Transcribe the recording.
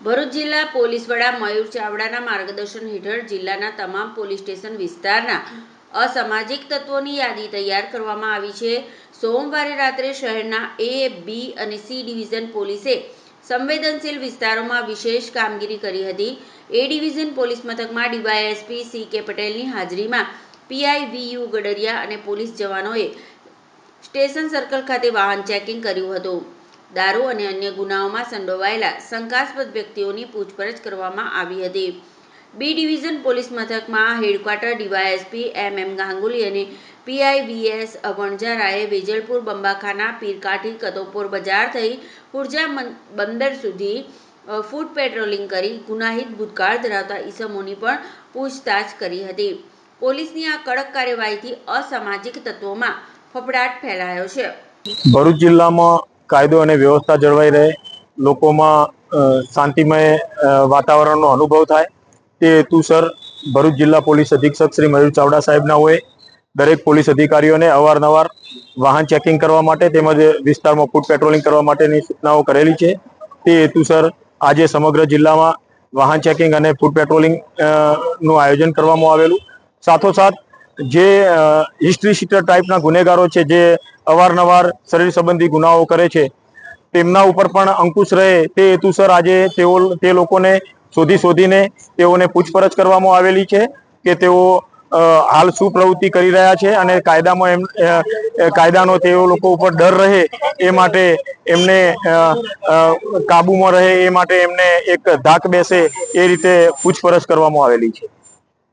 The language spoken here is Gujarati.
ભરૂચ જિલ્લા પોલીસ વડા મયુર ચાવડાના માર્ગદર્શન હેઠળ જિલ્લાના તમામ પોલીસ સ્ટેશન વિસ્તારના અસામાજિક તત્વોની યાદી તૈયાર કરવામાં આવી છે. સોમવારે રાત્રે શહેરના એ બી અને સી ડિવિઝન પોલીસે સંવેદનશીલ વિસ્તારોમાં વિશેષ કામગીરી કરી હતી. એ ડિવિઝન પોલીસ મથકમાં ડીવાયએસપી સી કે પટેલની હાજરીમાં પીઆઈ વી ગડરિયા અને પોલીસ જવાનોએ સ્ટેશન સર્કલ ખાતે વાહન ચેકિંગ કર્યું હતું. દારૂ અને અન્ય ગુનાઓમાં સંડોવાયેલા શંકાસ્પદ વ્યક્તિઓની પૂછપરછ કરવામાં આવી હતી. બી ડિવિઝન પોલીસ મથકમાં headquarter DYSP M M Ganguly અને પીઆઈ વીએસ વેજલપુર બંબાખાના પીરકાઠી કતોપોર બજાર થઈ હુરજા બંદર સુધી ફૂડ પેટ્રોલિંગ કરી ગુનાહિત ભૂતકાળ ધરાવતા ઈસમોની પણ પૂછતાછ કરી હતી. પોલીસની આ કડક કાર્યવાહીથી અસામાજિક તત્વોમાં ફફડાટ ફેલાયો છે. ભરૂચ જિલ્લામાં કાયદો અને વ્યવસ્થા જળવાઈ રહે, લોકોમાં શાંતિમય વાતાવરણનો અનુભવ થાય. તે હેતુસર ભરૂચ જિલ્લા પોલીસ અધિક્ષક શ્રી મયુર ચાવડા સાહેબના હોય. દરેક પોલીસ અધિકારીઓને અવારનવાર વાહન ચેકિંગ કરવા માટે તેમજ વિસ્તારમાં ફૂટ પેટ્રોલિંગ કરવા માટેની સૂચનાઓ કરેલી છે. તે હેતુસર આજે સમગ્ર જિલ્લામાં વાહન ચેકિંગ અને ફૂટ પેટ્રોલિંગનું આયોજન કરવામાં આવેલું. સાથોસાથ જે હિસ્ટ્રી શીટર ટાઈપના ગુનેગારો છે, જે અવારનવાર શરીર સંબંધી ગુનાઓ કરે છે, તેમના ઉપર પણ અંકુશ રહે તે હેતુસર આજે તેઓ, તે લોકોને શોધી શોધીને તેઓને પૂછપરછ કરવામાં આવેલી છે કે તેઓ હાલ શું પ્રવૃત્તિ કરી રહ્યા છે અને કાયદામાં એમ કાયદાનો તેઓ લોકો ઉપર ડર રહે એ માટે એમને કાબુમાં રહે એ માટે એમને એક ધાક બેસે એ રીતે પૂછપરછ કરવામાં આવેલી છે.